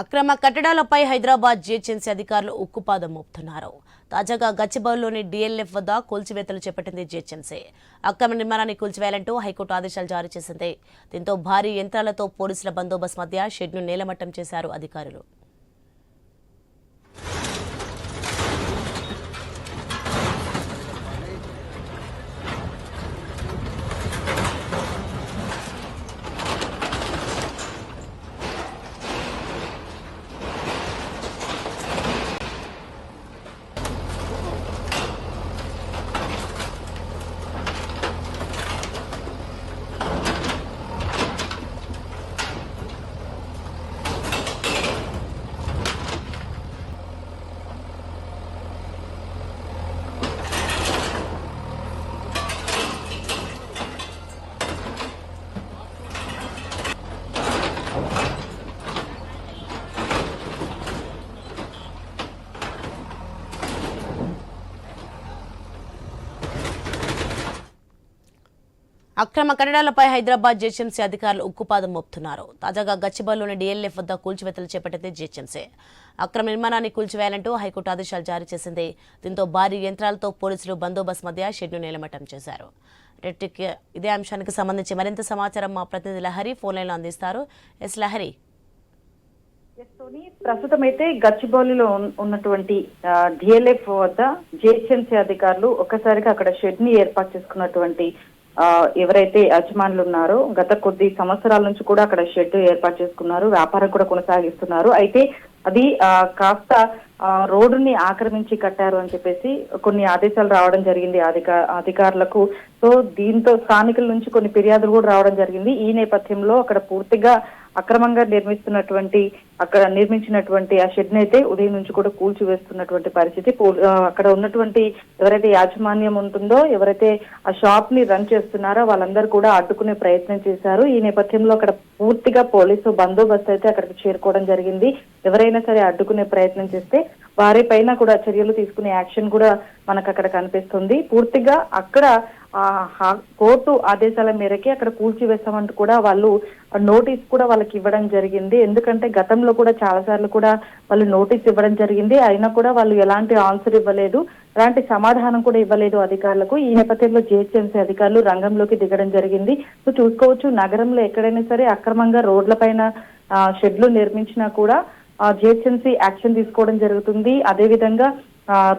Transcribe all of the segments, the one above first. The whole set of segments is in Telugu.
అక్రమ కట్టడాలపై హైదరాబాద్ జిహెచ్ఎంసీ అధికారులు ఉక్కుపాదం మోపుతున్నారు. తాజాగా గచ్చిబౌల్లోని డిఎల్ఎఫ్ వద్ద కూల్చివేతలు చేపట్టింది జిహెచ్ఎంసీ. అక్రమ నిర్మాణాన్ని కూల్చివేయాలంటూ హైకోర్టు ఆదేశాలు జారీ చేసింది. దీంతో భారీ యంత్రాలతో పోలీసుల బందోబస్తు మధ్య షెడ్ను నేలమట్టం చేశారు అధికారులు. అక్రమ కట్టడాలపై హైదరాబాద్ జిహెచ్ఎంసీ అధికారులు ఉక్కుపాదం మోపుతున్నారు. తాజాగా గచ్చిబౌలిలోని డిఎల్ఎఫ్ వద్ద కూల్చివేతలు చేపట్టింది జిహెచ్ఎంసీ అక్రమ నిర్మాణాన్ని కూల్చివేయాలంటూ హైకోర్టు ఆదేశాలు జారీ చేసింది. దీంతో భారీ యంత్రాలతో పోలీసులు బందోబస్తు మధ్య షెడ్ను నేలమట్టం చేశారు. ఇదే అంశానికి సంబంధించి మరింత సమాచారం మా ప్రతినిధి లహరి ఫోన్ లైన్లో అందిస్తారు. ఎస్ లహరి. ప్రస్తుతం అయితే గచ్చిబౌలిలో ఉన్నటువంటి డిఎల్ఎఫ్ వద్ద జిహెచ్ఎంసీ అధికారులు ఒక్కసారిగా అక్కడ షెడ్ని ఏర్పాటు చేసుకున్నటువంటి ఎవరైతే యజమానులు ఉన్నారో గత కొద్ది సంవత్సరాల నుంచి కూడా అక్కడ షెడ్ ఏర్పాటు చేసుకున్నారు వ్యాపారం కూడా కొనసాగిస్తున్నారు. అయితే అది ఆ, కాస్త ఆ, రోడ్డుని ఆక్రమించి కట్టారు అని చెప్పేసి కొన్ని ఆదేశాలు రావడం జరిగింది అధిక అధికారులకు. సో దీంతో స్థానికుల నుంచి కొన్ని ఫిర్యాదులు కూడా రావడం జరిగింది. ఈ నేపథ్యంలో అక్కడ పూర్తిగా అక్రమంగా నిర్మిస్తున్నటువంటి అక్కడ నిర్మించినటువంటి ఆ షెడ్ అయితే ఉదయం నుంచి కూడా కూల్చివేస్తున్నటువంటి పరిస్థితి. పో- అక్కడ ఉన్నటువంటి ఎవరైతే యాజమాన్యం ఉంటుందో ఎవరైతే ఆ షాప్ని రన్ చేస్తున్నారో వాళ్ళందరూ కూడా అడ్డుకునే ప్రయత్నం చేశారు. ఈ నేపథ్యంలో అక్కడ పూర్తిగా పోలీసు బందోబస్తు అయితే అక్కడికి చేరుకోవడం జరిగింది. ఎవరైనా సరే అడ్డుకునే ప్రయత్నం చేస్తే వారి పైన కూడా చర్యలు తీసుకునే యాక్షన్ కూడా మనకు అక్కడ కనిపిస్తుంది. పూర్తిగా అక్కడ ఆ కోర్టు ఆదేశాల మేరకే అక్కడ కూల్చివేస్తామంటూ కూడా వాళ్ళు నోటీస్ కూడా వాళ్ళకి ఇవ్వడం జరిగింది. ఎందుకంటే గతంలో కూడా చాలా సార్లు కూడా వాళ్ళు నోటీస్ ఇవ్వడం జరిగింది. అయినా కూడా వాళ్ళు ఎలాంటి ఆన్సర్ ఇవ్వలేదు. ఎలాంటి సమాధానం కూడా ఇవ్వలేదు అధికారులకు. ఈ నేపథ్యంలో జిహెచ్ఎంసీ అధికారులు రంగంలోకి దిగడం జరిగింది. సో చూసుకోవచ్చు నగరంలో ఎక్కడైనా సరే అక్రమంగా రోడ్లపైన ఆ, షెడ్లు నిర్మించినా కూడా జిహెచ్ఎంసీ యాక్షన్ తీసుకోవడం జరుగుతుంది. అదేవిధంగా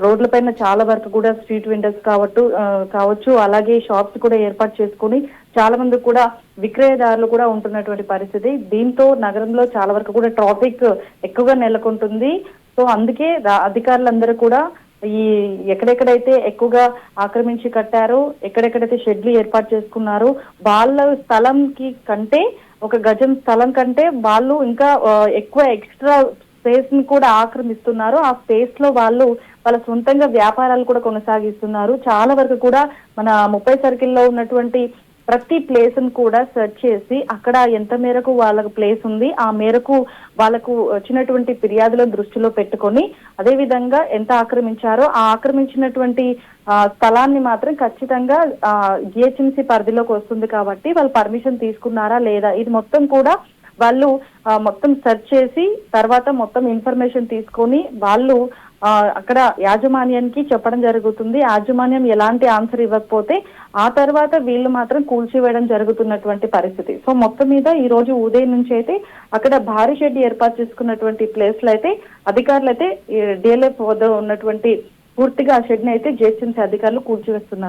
రోడ్ల పైన చాలా వరకు కూడా స్ట్రీట్ వెండర్స్ కావట్టు కావచ్చు. అలాగే షాప్స్ కూడా ఏర్పాటు చేసుకొని చాలా మంది కూడా విక్రయదారులు కూడా ఉంటున్నటువంటి పరిస్థితి. దీంతో నగరంలో చాలా వరకు కూడా ట్రాఫిక్ ఎక్కువగా నెలకొంటుంది. సో అందుకే రా- అధికారులందరూ కూడా ఈ ఎక్కడెక్కడైతే ఎక్కువగా ఆక్రమించి కట్టారో ఎక్కడెక్కడైతే షెడ్లు ఏర్పాటు చేసుకున్నారో వాళ్ళ స్థలంకి కంటే ఒక గజం స్థలం కంటే వాళ్ళు ఇంకా ఎక్కువ ఎక్స్ట్రా స్పేస్ని కూడా ఆక్రమిస్తున్నారు. ఆ స్పేస్లో వాళ్ళు వాళ్ళ సొంతంగా వ్యాపారాలు కూడా కొనసాగిస్తున్నారు. చాలా వరకు కూడా మన ముప్పై సర్కిల్లో ఉన్నటువంటి ప్రతి ప్లేస్ను కూడా సెర్చ్ చేసి అక్కడ ఎంత మేరకు వాళ్ళకు ప్లేస్ ఉంది ఆ మేరకు వాళ్ళకు వచ్చినటువంటి ఫిర్యాదులను దృష్టిలో పెట్టుకొని అదే విధంగా ఎంత ఆక్రమించారో ఆ ఆక్రమించినటువంటి ఆ, స్థలాన్ని మాత్రం ఖచ్చితంగా జిహెచ్ఎంసీ పరిధిలోకి వస్తుంది కాబట్టి వాళ్ళు పర్మిషన్ తీసుకున్నారా లేదా? ఇది మొత్తం కూడా వాళ్ళు మొత్తం సెర్చ్ చేసి తర్వాత మొత్తం ఇన్ఫర్మేషన్ తీసుకొని వాళ్ళు అక్కడ యాజమాన్యానికి చెప్పడం జరుగుతుంది. యాజమాన్యం ఎలాంటి ఆన్సర్ ఇవ్వకపోతే ఆ తర్వాత వీళ్ళు మాత్రం కూల్చివేయడం జరుగుతున్నటువంటి పరిస్థితి. సో మొత్తం మీద ఈ రోజు ఉదయం నుంచి అయితే అక్కడ భారీ షెడ్ ఏర్పాటు చేసుకున్నటువంటి ప్లేస్లో అయితే అధికారులు అయితే డిఎల్ఎఫ్ వద్ద ఉన్నటువంటి పూర్తిగా ఆ షెడ్ని అయితే జిహెచ్ఎంసీ అధికారులు కూల్చివేస్తున్నారు.